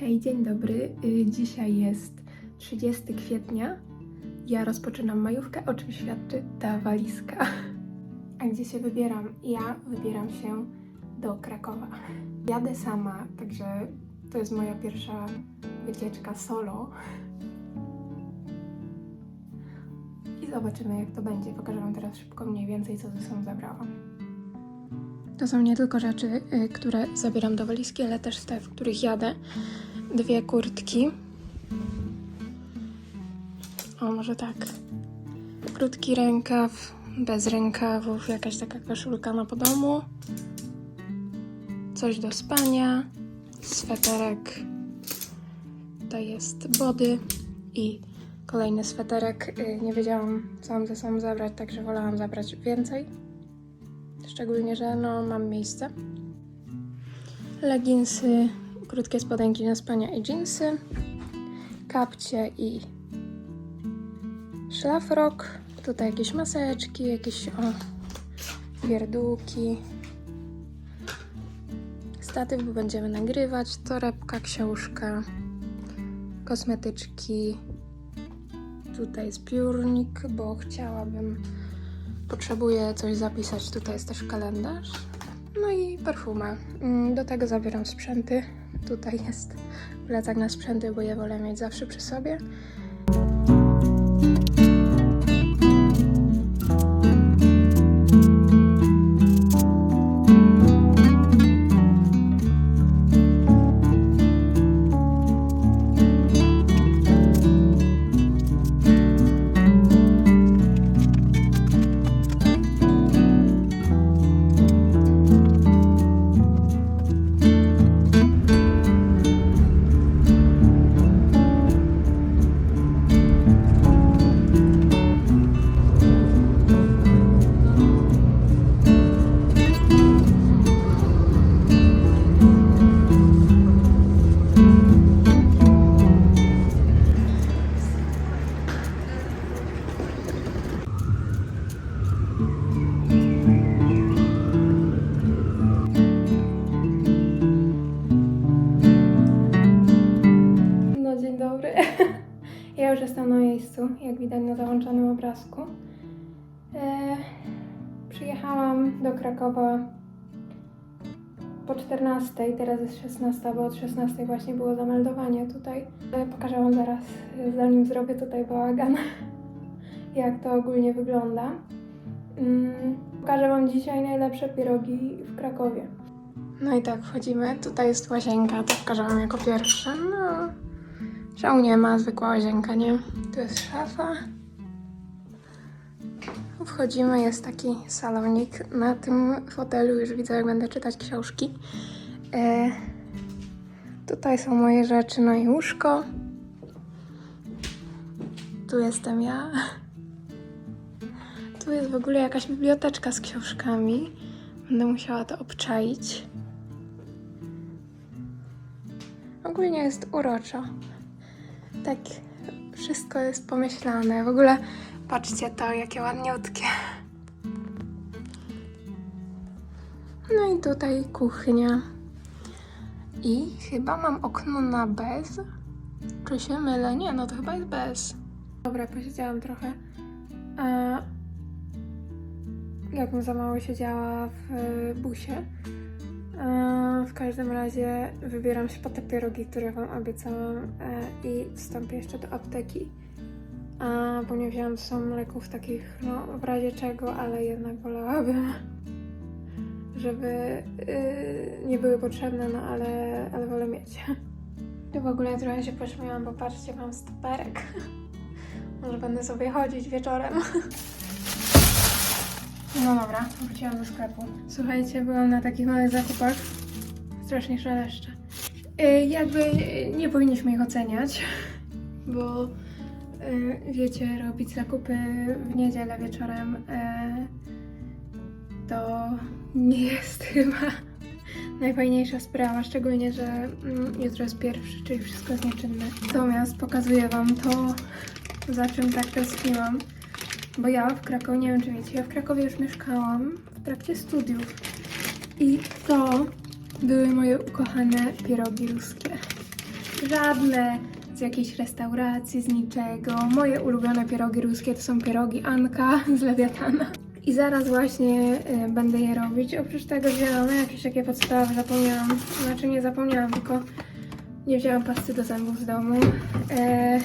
Hej, dzień dobry. Y, Dzisiaj jest 30 kwietnia. Ja rozpoczynam majówkę, o czym świadczy ta walizka. A gdzie się wybieram? Ja wybieram się do Krakowa. Jadę sama, także to jest moja pierwsza wycieczka solo. I zobaczymy, jak to będzie. Pokażę Wam teraz szybko mniej więcej, co ze sobą zabrałam. To są nie tylko rzeczy, y, które zabieram do walizki, ale też te, w których jadę. Dwie kurtki. O, może tak. Krótki rękaw, bez rękawów, jakaś taka koszulka na podomu. Coś do spania, sweterek. To jest body i kolejny sweterek. Y, Nie wiedziałam, co mam ze sobą zabrać, także wolałam zabrać więcej. Szczególnie, że no, mam miejsce. Leginsy, krótkie spodenki na spania i jeansy, kapcie i szlafrok. Tutaj jakieś maseczki, jakieś o, pierdółki. Statyw, bo będziemy nagrywać, torebka, książka, kosmetyczki. Tutaj jest piórnik, bo chciałabym Potrzebuję coś zapisać, tutaj jest też kalendarz. No i perfuma. Mm, Do tego zabieram sprzęty. Tutaj jest plecak na sprzęty, bo je wolę mieć zawsze przy sobie. Widać na załączonym obrazku. E, przyjechałam do Krakowa po 14, teraz jest 16, bo od 16 właśnie było zameldowanie tutaj. E, pokażę Wam zaraz, zanim zrobię tutaj bałagan, jak to ogólnie wygląda. Mm, pokażę Wam dzisiaj najlepsze pierogi w Krakowie. No i tak, wchodzimy. Tutaj jest łazienka, to pokażę Wam jako pierwsze. No, Szału nie ma, zwykła łazienka, nie? Tu jest szafa. Wchodzimy, jest taki salonik. Na tym fotelu już widzę, jak będę czytać książki. E, tutaj są moje rzeczy, no i łóżko. Tu jestem ja. Tu jest w ogóle jakaś biblioteczka z książkami. Będę musiała to obczaić. Ogólnie jest uroczo. Tak, wszystko jest pomyślane. W ogóle patrzcie to, jakie ładniutkie. No i tutaj kuchnia. I chyba mam okno na bez. Czy się mylę? Nie, no to chyba jest bez. Dobra, posiedziałam trochę. A jakbym za mało siedziała w e, busie. A w każdym razie wybieram się po te pierogi, które Wam obiecałam e, i wstąpię jeszcze do apteki. Bo nie wzięłam ze sobą leków takich, no w razie czego, ale jednak wolałabym, żeby y, nie były potrzebne, no ale, ale wolę mieć. Tu w ogóle trochę się pośmiałam, bo patrzcie, mam stoperek. Może będę sobie chodzić wieczorem. No dobra, wróciłam do sklepu. Słuchajcie, byłam na takich małych zakupach. Strasznie szeleszcze. Y, jakby nie powinniśmy ich oceniać, bo y, wiecie, robić zakupy w niedzielę wieczorem to nie jest chyba najfajniejsza sprawa, szczególnie, że mm, jutro jest pierwszy, czyli wszystko jest nieczynne. Natomiast pokazuję Wam to, za czym tak tęskniłam. Bo ja w Krakowie, nie wiem czy wiecie, ja w Krakowie już mieszkałam w trakcie studiów. I to były moje ukochane pierogi ruskie. żadne z jakiejś restauracji, z niczego. Moje ulubione pierogi ruskie to są pierogi Anka z Lewiatana. I zaraz właśnie y, będę je robić. Oprócz tego wzięłam jakieś takie podstawy, zapomniałam. Znaczy nie zapomniałam, tylko nie wzięłam pasty do zębów z domu. E,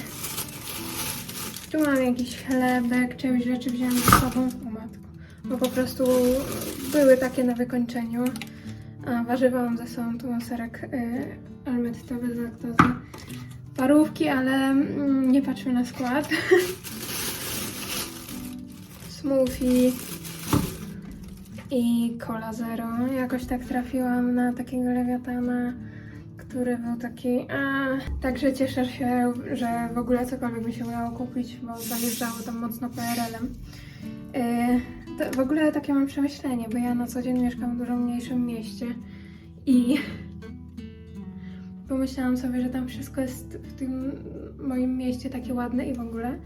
tu mam jakiś chlebek, część rzeczy wzięłam ze sobą. O matko. Bo po prostu były takie na wykończeniu. A warzywa mam ze sobą, tu mam serek y, almettowy z laktozy. Parówki, ale mm, nie patrzmy na skład. Smoothie i cola zero. Jakoś tak trafiłam na takiego lewiatana, który był taki. A, także cieszę się, że w ogóle cokolwiek mi się udało kupić, bo zajeżdżało tam mocno PRL-em. Yy, to w ogóle takie mam przemyślenie, bo ja na co dzień mieszkam w dużo mniejszym mieście i pomyślałam sobie, że tam wszystko jest w tym moim mieście takie ładne i w ogóle.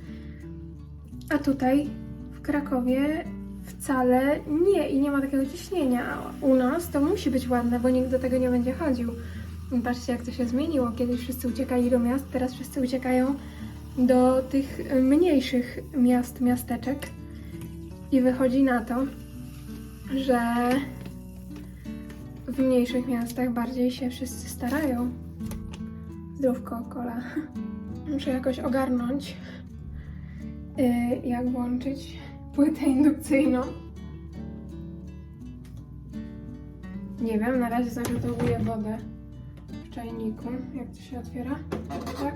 A tutaj w Krakowie wcale nie i nie ma takiego ciśnienia. A U nas to musi być ładne, bo nikt do tego nie będzie chodził. Patrzcie, jak to się zmieniło. Kiedyś wszyscy uciekali do miast, teraz wszyscy uciekają do tych mniejszych miast, miasteczek. I wychodzi na to, że w mniejszych miastach bardziej się wszyscy starają. Zdrówko, kola. Muszę jakoś ogarnąć, yy, jak włączyć płytę indukcyjną. Nie wiem, na razie zagotowuję wodę czajniku. Jak to się otwiera? Tak?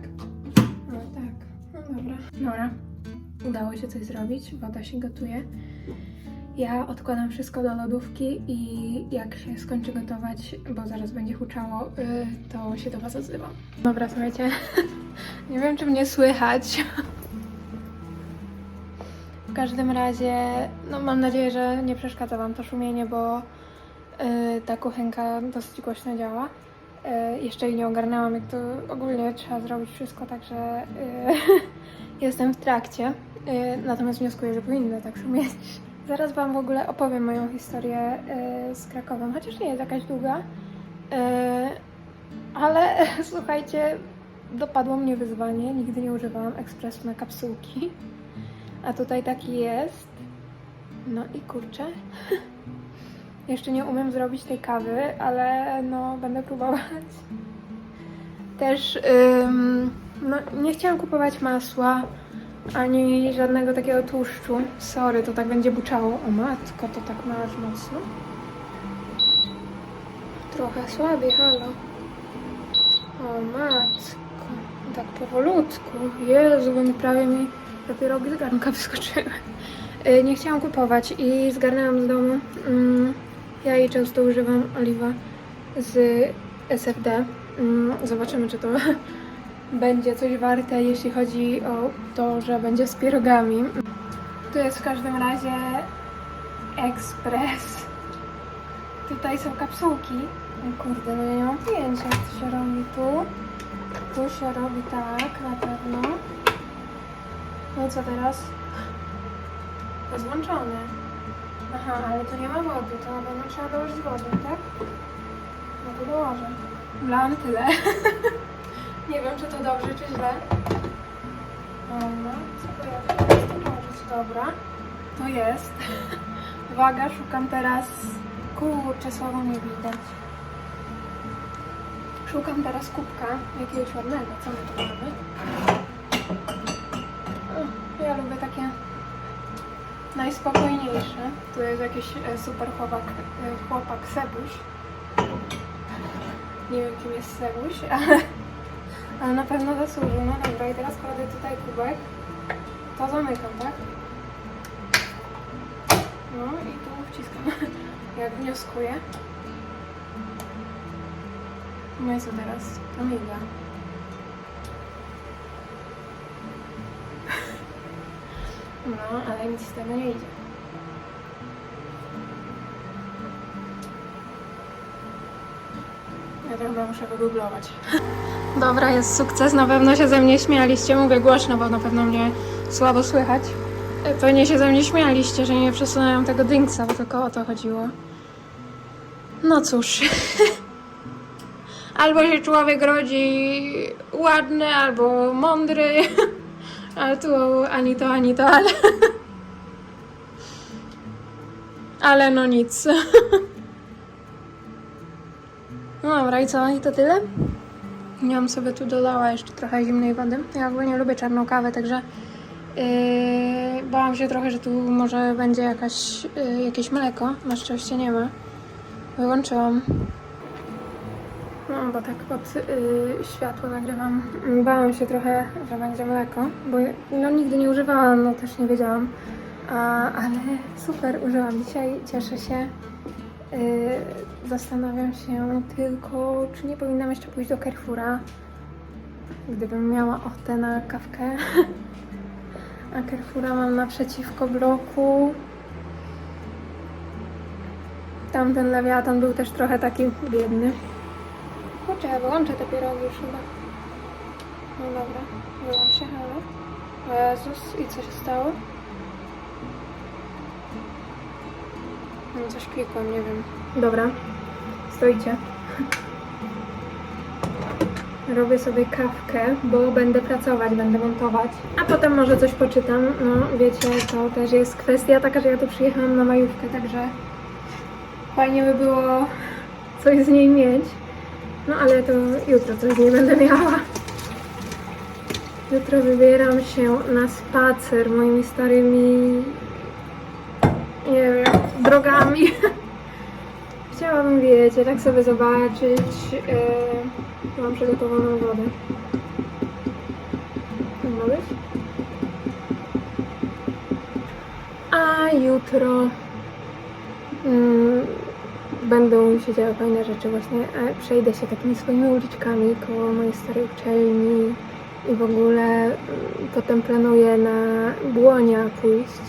No tak. No dobra. Dobra. Udało się coś zrobić. Woda się gotuje. Ja odkładam wszystko do lodówki i jak się skończy gotować, bo zaraz będzie huczało, y, to się do Was odzywam. Dobra, słuchajcie. Nie wiem, czy mnie słychać. W każdym razie, no mam nadzieję, że nie przeszkadza Wam to szumienie, bo y, ta kuchenka dosyć głośno działa. Y, jeszcze jej nie ogarnęłam, jak to ogólnie trzeba zrobić wszystko, także y, jestem w trakcie. Y, natomiast wnioskuję, że powinno tak szumieć. Zaraz Wam w ogóle opowiem moją historię z Krakowem, chociaż nie jest jakaś długa. Ale słuchajcie, dopadło mnie wyzwanie. Nigdy nie używałam ekspresu na kapsułki. A tutaj taki jest. No i kurczę. Jeszcze nie umiem zrobić tej kawy, ale no będę próbować. Też ym, no, nie chciałam kupować masła ani żadnego takiego tłuszczu. Sorry, to tak będzie buczało. O matko, to tak masz mocno. Trochę słabiej, halo. O matko, tak powolutku. Jezu, bo mi prawie mi dopiero z garnka wyskoczyły. Nie chciałam kupować i zgarnęłam z domu. Mm, Ja jej często używam oliwa z SFD. Mm, Zobaczymy, czy to będzie coś warte, jeśli chodzi o to, że będzie z pierogami. Tu jest w każdym razie ekspres. Tutaj są kapsułki. Kurde, no ja nie mam pojęcia, jak się robi tu. Tu się robi tak, na pewno. No co teraz? Włączone. Aha, ale tu nie ma wody, to na pewno trzeba dołożyć wodę, tak? No to dołożę. Wlałam tyle. nie wiem, czy to dobrze, czy źle. Dobra, co to ja? Dobra, to jest. Uwaga, szukam teraz... Kurczę, słabo mnie widać. Szukam teraz kubka jakiegoś ładnego. Co my tu mamy? O, Ja lubię takie najspokojniejsze. Tu jest jakiś e, super chłopak, e, chłopak Sebuś. Nie wiem kim jest Sebuś, ale, ale na pewno zasłużył. No dobra, i teraz kładę tutaj kubek. To zamykam, tak? No i tu wciskam, jak wnioskuję. No i co teraz? To miga. No, ale nic z tego nie idzie. Ja to chyba muszę wygooglować. Dobra, jest sukces. Na pewno się ze mnie śmialiście. Mówię głośno, bo na pewno mnie słabo słychać. E, Pewnie się ze mnie śmialiście, że nie przesunąłem tego dingsa, bo tylko o to chodziło. No cóż. Albo się człowiek rodzi ładny, albo mądry. Ale tu ani to, ani to, ale. Ale no nic. No dobra, i co? I to tyle? Ja bym sobie tu dodała jeszcze trochę zimnej wody. Ja jakby nie lubię czarną kawę, także yy, bałam się trochę, że tu może będzie jakaś, yy, jakieś mleko. Na szczęście nie ma. Wyłączyłam. Bo tak pod yy, światło nagrywam. Bałam się trochę, że będzie mleko, bo no nigdy nie używałam, no też nie wiedziałam. A, ale super, użyłam dzisiaj, cieszę się. Yy, zastanawiam się tylko, czy nie powinnam jeszcze pójść do Carrefoura, gdybym miała ochotę na kawkę. A Carrefoura mam naprzeciwko bloku. Tamten lewiatan był też trochę taki biedny. Kurczę, ja wyłączę te pierogi już chyba. No dobra, wyłączę, halo. O Jezus, i co się stało? No coś klikłam, nie wiem. Dobra, stoicie. Robię sobie kawkę, bo będę pracować, będę montować. A potem może coś poczytam. No, wiecie, to też jest kwestia taka, że ja tu przyjechałam na majówkę, także fajnie by było coś z niej mieć. No ale to jutro coś z niej będę miała. Jutro wybieram się na spacer moimi starymi, nie wiem, drogami. Chciałabym, wiecie, tak sobie zobaczyć. Yy, mam przygotowaną wodę. Ma być? A jutro mm, będą się działy fajne rzeczy. Właśnie przejdę się takimi swoimi uliczkami koło mojej starej uczelni i w ogóle mm, potem planuję na Błonia pójść.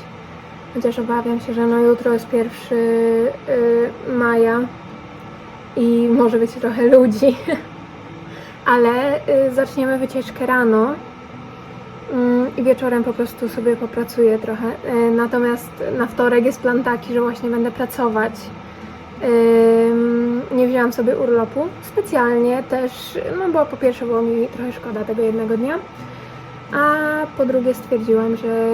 Chociaż obawiam się, że no jutro jest pierwszy y, maja i może być trochę ludzi. Ale y, zaczniemy wycieczkę rano mm, i wieczorem po prostu sobie popracuję trochę. Y, natomiast na wtorek jest plan taki, że właśnie będę pracować. Nie wzięłam sobie urlopu specjalnie też, no bo po pierwsze było mi trochę szkoda tego jednego dnia, a po drugie stwierdziłam, że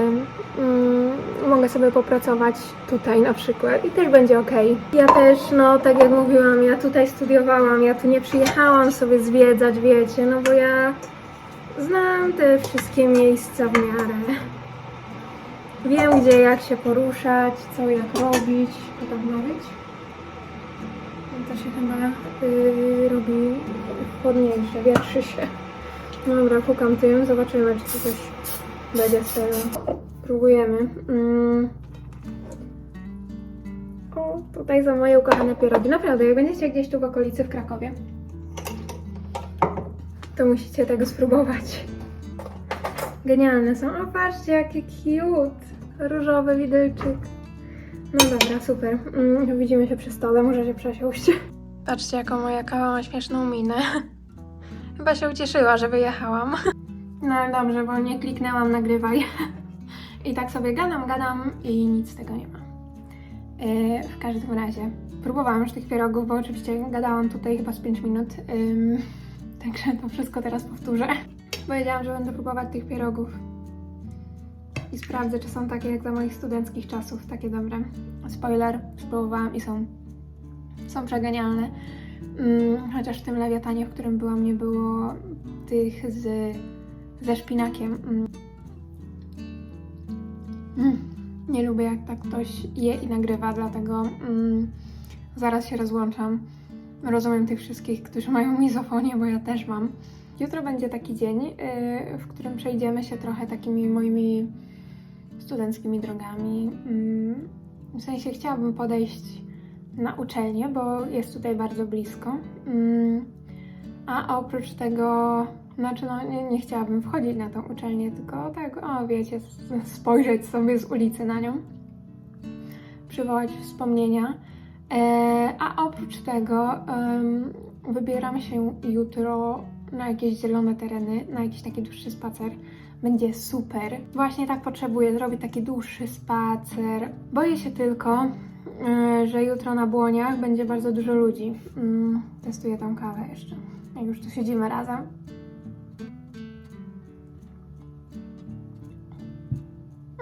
mogę sobie popracować tutaj na przykład i też będzie ok. Ja też, no tak jak mówiłam, ja tutaj studiowałam, ja tu nie przyjechałam sobie zwiedzać, wiecie, no bo ja znam te wszystkie miejsca w miarę. Wiem gdzie, jak się poruszać, co jak robić, ma być. To się chyba yy, robi chłodniejsze, wietrzy się. Dobra, pukam tym, zobaczymy, czy tu coś będzie z tego. Próbujemy. Mm. O, tutaj są moje ukochane pierogi. Naprawdę, jak będziecie gdzieś tu w okolicy w Krakowie, to musicie tego spróbować. Genialne są. O, patrzcie, jakie cute. Różowy widelczyk. No dobra, super. Mm, widzimy się przy stole, możecie przesiąść. Patrzcie, jaką moja kawa ma śmieszną minę. Chyba się ucieszyła, że wyjechałam. No dobrze, bo nie kliknęłam nagrywaj. I tak sobie gadam, gadam i nic z tego nie ma. Yy, w każdym razie, próbowałam już tych pierogów, bo oczywiście gadałam tutaj chyba z 5 minut. Ym, także to wszystko teraz powtórzę. Powiedziałam, że będę próbować tych pierogów. I sprawdzę, czy są takie jak za moich studenckich czasów, takie dobre. Spoiler, spróbowałam i są. Są przegenialne. Mm, chociaż w tym lewiatanie, w którym byłam, nie było tych z, ze szpinakiem. Mm. Mm. Nie lubię, jak tak ktoś je i nagrywa, dlatego mm, zaraz się rozłączam. Rozumiem tych wszystkich, którzy mają mizofonię, bo ja też mam. Jutro będzie taki dzień, yy, w którym przejdziemy się trochę takimi moimi studenckimi drogami. Mm, w sensie chciałabym podejść na uczelnię, bo jest tutaj bardzo blisko. Mm, A oprócz tego, znaczy no nie, nie chciałabym wchodzić na tą uczelnię, tylko tak, o wiecie, spojrzeć sobie z ulicy na nią, przywołać wspomnienia. E, A oprócz tego wybieram się jutro na jakieś zielone tereny, na jakiś taki dłuższy spacer. Będzie super. Właśnie tak potrzebuję zrobić taki dłuższy spacer. Boję się tylko, y, że jutro na błoniach będzie bardzo dużo ludzi. Mm, Testuję tą kawę jeszcze. jak już tu siedzimy razem.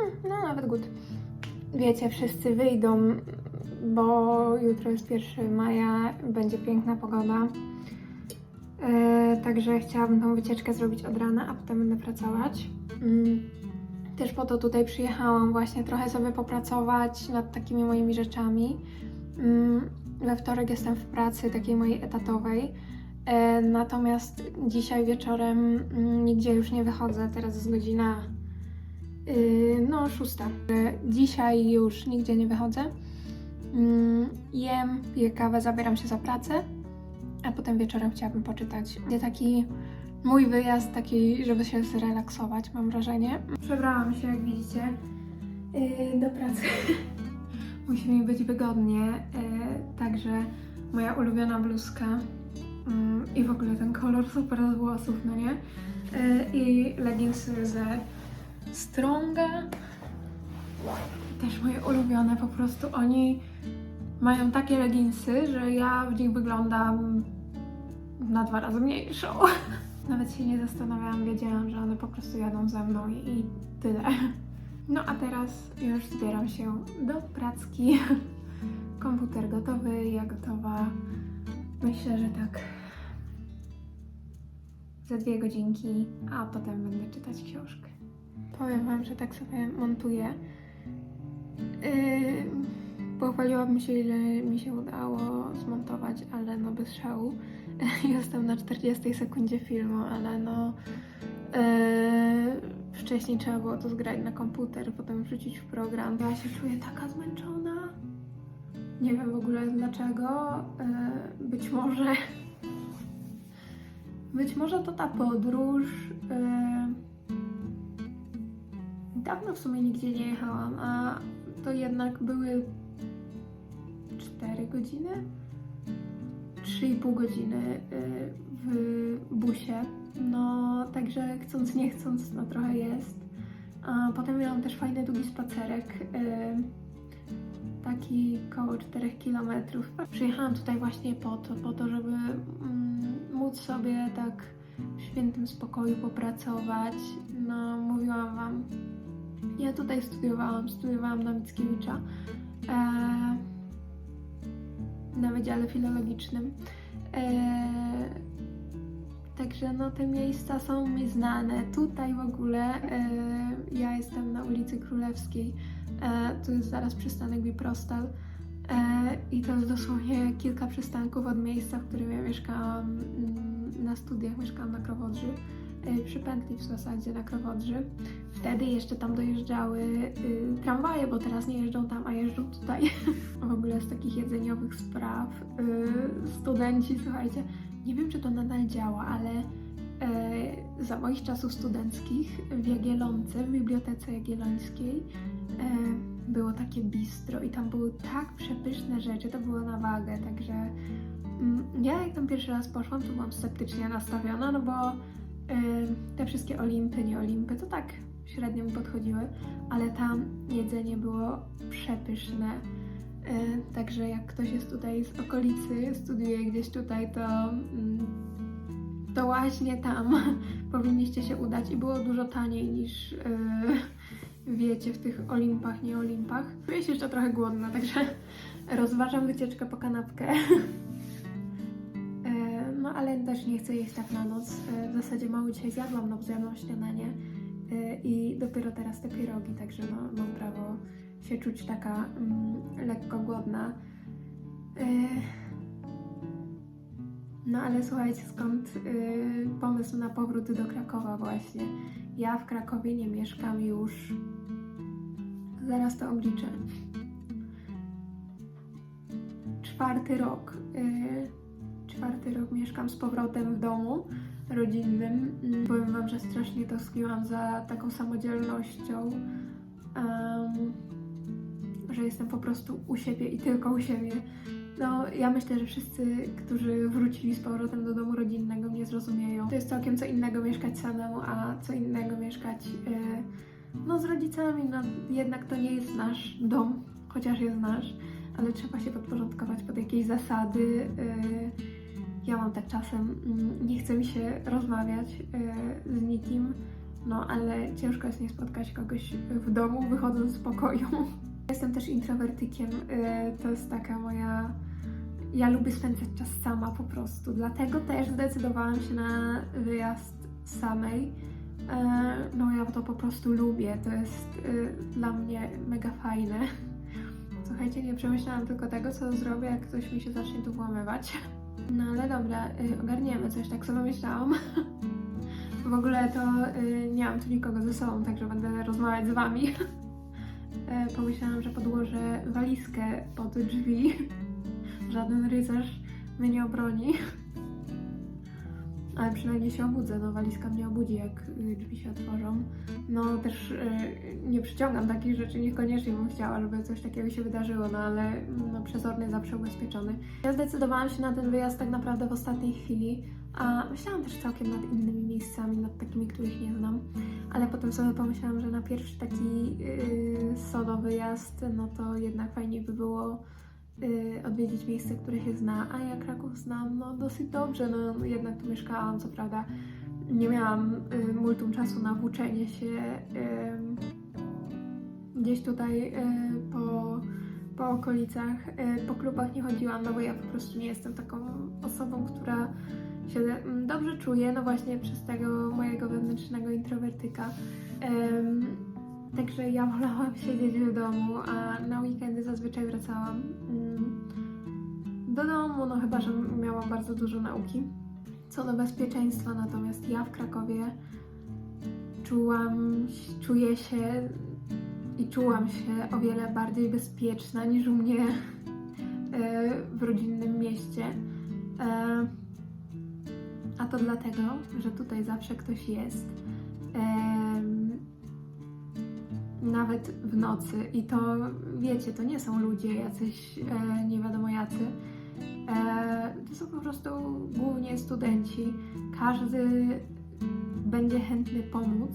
Mm, No, nawet good. Wiecie, wszyscy wyjdą, bo jutro jest 1 maja, będzie piękna pogoda. E, także chciałabym tą wycieczkę zrobić od rana, a potem będę pracować. Mm, Też po to tutaj przyjechałam, właśnie trochę sobie popracować nad takimi moimi rzeczami. Mm, We wtorek jestem w pracy takiej mojej etatowej. E, Natomiast dzisiaj wieczorem mm, nigdzie już nie wychodzę. Teraz jest godzina yy, no szósta. E, Dzisiaj już nigdzie nie wychodzę. Jem, piję kawę, zabieram się za pracę, a potem wieczorem chciałabym poczytać. Będzie taki mój wyjazd, taki, żeby się zrelaksować, mam wrażenie. Przebrałam się, jak widzicie, yy, do pracy. Musi mi być wygodnie, yy, także moja ulubiona bluzka mm, i w ogóle ten kolor super z włosów, no nie? Yy, I leginsy ze Stronga. Też moje ulubione, po prostu oni mają takie leginsy, że ja w nich wyglądam na dwa razy mniejszą. Nawet się nie zastanawiałam, wiedziałam, że one po prostu jadą ze mną i, i tyle. No a teraz już zbieram się do pracki. Komputer gotowy, ja gotowa. Myślę, że tak za dwie godzinki, a potem będę czytać książkę. Powiem Wam, że tak sobie montuję. Yy, pochwaliłabym się, ile mi się udało zmontować, ale no bez szału. Jestem na 40 sekundzie filmu, ale no yy, wcześniej trzeba było to zgrać na komputer, potem wrzucić w program. Ja się czuję taka zmęczona. Nie wiem w ogóle dlaczego. Yy, być może być może to ta podróż. Yy, Dawno w sumie nigdzie nie jechałam, a to jednak były 4 godziny? 3,5 godziny y, w busie. No, także chcąc, nie chcąc, no trochę jest. A potem miałam też fajny, długi spacerek. y, Taki koło 4 km. Przyjechałam tutaj właśnie po to, po to, żeby mm, móc sobie tak w świętym spokoju popracować. No, mówiłam Wam, ja tutaj studiowałam, studiowałam na Mickiewicza e, na Wydziale Filologicznym. E, także no te miejsca są mi znane. Tutaj w ogóle e, ja jestem na ulicy Królewskiej. E, tu jest zaraz przystanek Biprostal. E, I to jest dosłownie kilka przystanków od miejsca, w którym ja mieszkałam mm, na studiach, mieszkałam na Krowodrzy y, przy pętli w zasadzie na Krowodrzy. Wtedy jeszcze tam dojeżdżały y, tramwaje, bo teraz nie jeżdżą tam, a jeżdżą tutaj. w ogóle z takich jedzeniowych spraw y, studenci, słuchajcie, nie wiem czy to nadal działa, ale y, za moich czasów studenckich w Jagiellonce, w Bibliotece Jagiellońskiej y, było takie bistro i tam były tak przepyszne rzeczy, to było na wagę, także mm, ja jak tam pierwszy raz poszłam, to byłam sceptycznie nastawiona, no bo te wszystkie olimpy, nie olimpy, to tak średnio mi podchodziły, ale tam jedzenie było przepyszne. Także jak ktoś jest tutaj z okolicy, studiuje gdzieś tutaj, to, mm, to właśnie tam powinniście się udać i było dużo taniej niż yy, wiecie w tych olimpach, nie olimpach. Czuję się jeszcze trochę głodna, także rozważam wycieczkę po kanapkę. No ale też nie chcę jeść tak na noc. E, W zasadzie mało dzisiaj zjadłam, no bo zjadłam śniadanie e, i dopiero teraz te pierogi, także no, mam prawo się czuć taka mm, lekko głodna. E, No ale słuchajcie, skąd pomysł na powrót do Krakowa właśnie. Ja w Krakowie nie mieszkam już. Zaraz to obliczę. Czwarty rok. Czwarty rok mieszkam z powrotem w domu rodzinnym. Mm, Powiem Wam, że strasznie tęskniłam za taką samodzielnością, em, że jestem po prostu u siebie i tylko u siebie. No, ja myślę, że wszyscy, którzy wrócili z powrotem do domu rodzinnego mnie zrozumieją. To jest całkiem co innego mieszkać samemu, a co innego mieszkać e, no, z rodzicami. No, jednak to nie jest nasz dom, chociaż jest nasz, ale trzeba się podporządkować pod jakieś zasady. e, ja mam tak czasem, mm, nie chce mi się rozmawiać e, z nikim, no ale ciężko jest nie spotkać kogoś w domu, wychodząc z pokoju. Jestem też introwertykiem, e, to jest taka moja... Ja lubię spędzać czas sama po prostu, dlatego też zdecydowałam się na wyjazd samej. E, No ja to po prostu lubię, to jest dla mnie mega fajne. Słuchajcie, nie przemyślałam tylko tego, co zrobię, jak ktoś mi się zacznie tu włamywać. No ale dobra, y, ogarniemy coś, tak sobie myślałam. W ogóle to y, nie mam tu nikogo ze sobą, także będę rozmawiać z wami. E, Pomyślałam, że podłożę walizkę pod drzwi. Żaden rycerz mnie nie obroni. Ale przynajmniej się obudzę, no walizka mnie obudzi, jak y, drzwi się otworzą. No też y, nie przyciągam takich rzeczy, niekoniecznie bym chciała, żeby coś takiego się wydarzyło, no ale no, przezorny zawsze ubezpieczony. Ja zdecydowałam się na ten wyjazd tak naprawdę w ostatniej chwili, a myślałam też całkiem nad innymi miejscami, nad takimi, których nie znam, ale potem sobie pomyślałam, że na pierwszy taki yy, solo wyjazd, no to jednak fajniej by było y, odwiedzić miejsce, które się zna, a ja Kraków znam no dosyć dobrze, no jednak tu mieszkałam, co prawda nie miałam y, multum czasu na włóczenie się y, gdzieś tutaj y, po, po okolicach, y, po klubach nie chodziłam, no bo ja po prostu nie jestem taką osobą, która się mm, dobrze czuje, no właśnie przez tego mojego wewnętrznego introwertyka. Ym, Także ja wolałam siedzieć w domu, a na weekendy zazwyczaj wracałam mm, do domu, no chyba, że miałam bardzo dużo nauki. Co do bezpieczeństwa, natomiast ja w Krakowie czułam, czuję się i czułam się o wiele bardziej bezpieczna niż u mnie e, w rodzinnym mieście. E, A to dlatego, że tutaj zawsze ktoś jest. Nawet w nocy. I to wiecie, to nie są ludzie jacyś e, nie wiadomo jacy. E, to są po prostu głównie studenci. Każdy będzie chętny pomóc.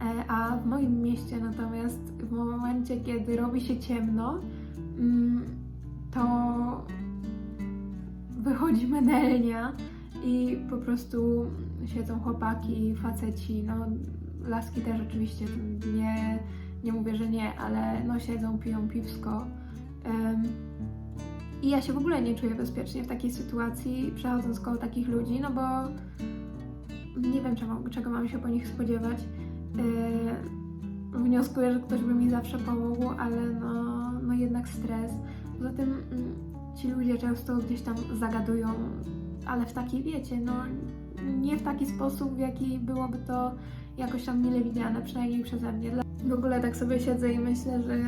E, a w moim mieście natomiast w momencie, kiedy robi się ciemno, mm, to wychodzi menelnia i po prostu siedzą chłopaki, faceci, no laski też oczywiście, nie, nie mówię, że nie, ale no siedzą, piją piwsko. I ja się w ogóle nie czuję bezpiecznie w takiej sytuacji, przechodząc koło takich ludzi, no bo nie wiem, czego, czego mam się po nich spodziewać. Yy, wnioskuję, że ktoś by mi zawsze pomógł, ale no, no jednak stres. Poza tym mm, ci ludzie często gdzieś tam zagadują, ale w taki, wiecie, no nie w taki sposób, w jaki byłoby to jakoś tam mile widziane, przynajmniej przeze mnie. W ogóle tak sobie siedzę i myślę, że yy,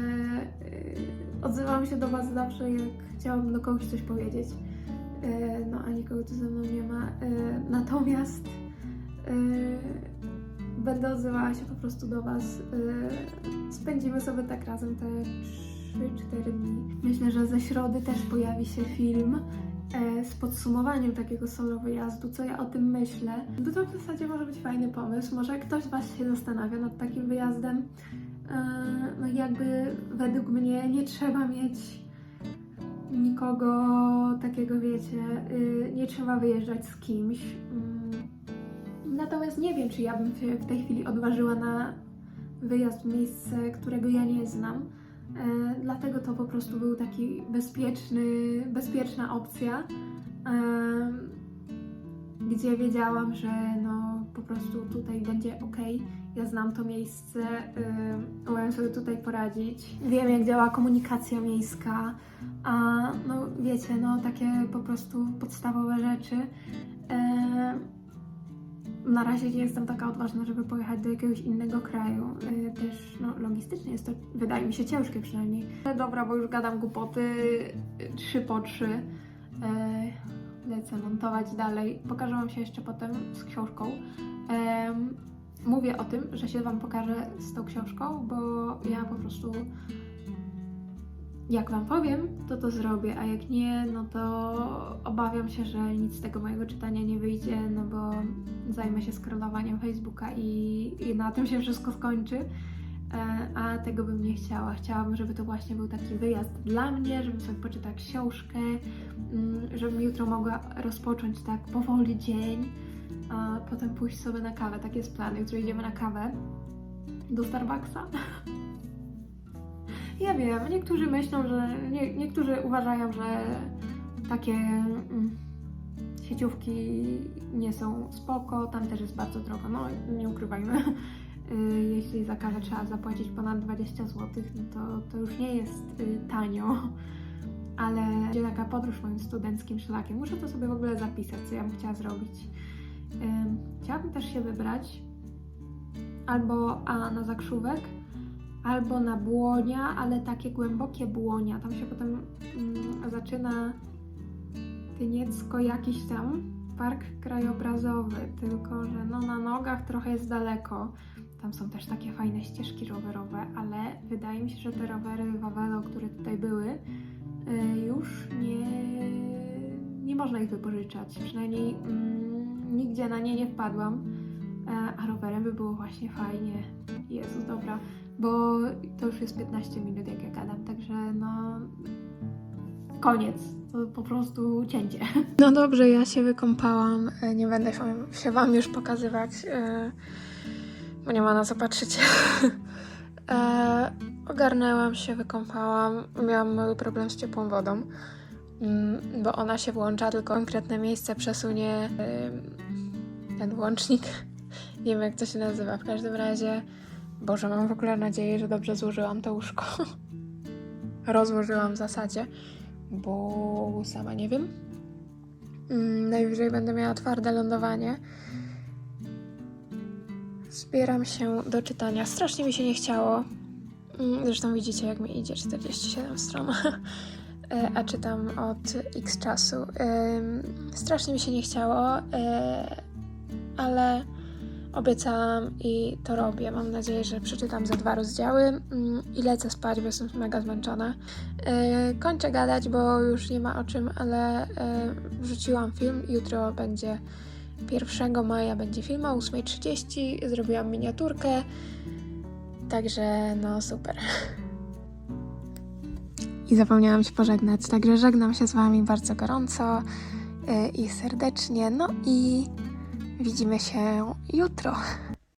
odzywam się do Was zawsze, jak chciałabym do kogoś coś powiedzieć. Yy, no a nikogo tu ze mną nie ma. Yy, natomiast będę odzywała się po prostu do Was. Spędzimy sobie tak razem te 3-4 dni. Myślę, że ze środy też pojawi się film z podsumowaniem takiego solo wyjazdu, co ja o tym myślę. Bo to w zasadzie może być fajny pomysł. Może ktoś z Was się zastanawia nad takim wyjazdem. E, no jakby według mnie nie trzeba mieć nikogo takiego, wiecie, y, nie trzeba wyjeżdżać z kimś. Mm. Natomiast nie wiem, czy ja bym się w tej chwili odważyła na wyjazd w miejsce, którego ja nie znam. E, dlatego to po prostu był taki bezpieczny, bezpieczna opcja, e, gdzie wiedziałam, że no po prostu tutaj będzie ok. Ja znam to miejsce, e, umiem sobie tutaj poradzić. Wiem, jak działa komunikacja miejska, a no wiecie, no takie po prostu podstawowe rzeczy. E, na razie nie jestem taka odważna, żeby pojechać do jakiegoś innego kraju. Yy, też no, logistycznie jest to, wydaje mi się, ciężkie przynajmniej. Ale dobra, bo już gadam głupoty trzy po trzy. Yy, lecę montować dalej. Pokażę Wam się jeszcze potem z książką. Mówię o tym, że się Wam pokażę z tą książką, bo ja po prostu jak Wam powiem, to to zrobię, a jak nie, no to obawiam się, że nic z tego mojego czytania nie wyjdzie, no bo zajmę się scrollowaniem Facebooka i, i na tym się wszystko skończy. a tego bym nie chciała. Chciałabym, żeby to właśnie był taki wyjazd dla mnie, żebym sobie poczytała książkę, mm, żebym jutro mogła rozpocząć tak powoli dzień, a potem pójść sobie na kawę. Tak jest plan. Jutro idziemy na kawę do Starbucksa. Ja wiem, niektórzy myślą, że. Nie, niektórzy uważają, że takie mm, sieciówki nie są spoko, tam też jest bardzo drogo. No, nie ukrywajmy. Y, Jeśli za kawę trzeba zapłacić ponad 20 zł, no to, to już nie jest y, tanio. Ale będzie taka podróż moim studenckim szlakiem. Muszę to sobie w ogóle zapisać, co ja bym chciała zrobić. Ym, Chciałabym też się wybrać albo a na zakrzówek, albo na błonia, ale takie głębokie błonia. Tam się potem mm, zaczyna Tyniecko jakiś tam park krajobrazowy, tylko że no na nogach trochę jest daleko. Tam są też takie fajne ścieżki rowerowe, ale wydaje mi się, że te rowery Wawelo, które tutaj były, y, już nie, nie można ich wypożyczać. Przynajmniej mm, nigdzie na nie nie wpadłam. E, A rowerem by było właśnie fajnie. Jezus, dobra. Bo to już jest 15 minut, jak ja gadam, także no. Koniec. To po prostu cięcie. No dobrze, ja się wykąpałam. E, Nie będę się Wam już pokazywać, e, bo nie ma na co patrzeć. E, Ogarnęłam się, wykąpałam. Miałam mały problem z ciepłą wodą, mm, bo ona się włącza, tylko konkretne miejsce przesunie ten włącznik. Nie wiem, jak to się nazywa. W każdym razie, Boże, mam w ogóle nadzieję, że dobrze złożyłam to łóżko. Rozłożyłam w zasadzie, bo sama nie wiem. Mm, Najwyżej będę miała twarde lądowanie. Zbieram się do czytania. Strasznie mi się nie chciało. Mm, Zresztą widzicie, jak mi idzie 47 stron. E, A czytam od x czasu. Strasznie mi się nie chciało, e, ale obiecałam i to robię. Mam nadzieję, że przeczytam za dwa rozdziały mm, i lecę spać, bo jestem mega zmęczona. E, Kończę gadać, bo już nie ma o czym, ale e, wrzuciłam film. Jutro będzie 1 maja będzie film o 8.30. Zrobiłam miniaturkę. Także no super. I zapomniałam się pożegnać, także żegnam się z Wami bardzo gorąco e, i serdecznie. No i widzimy się jutro.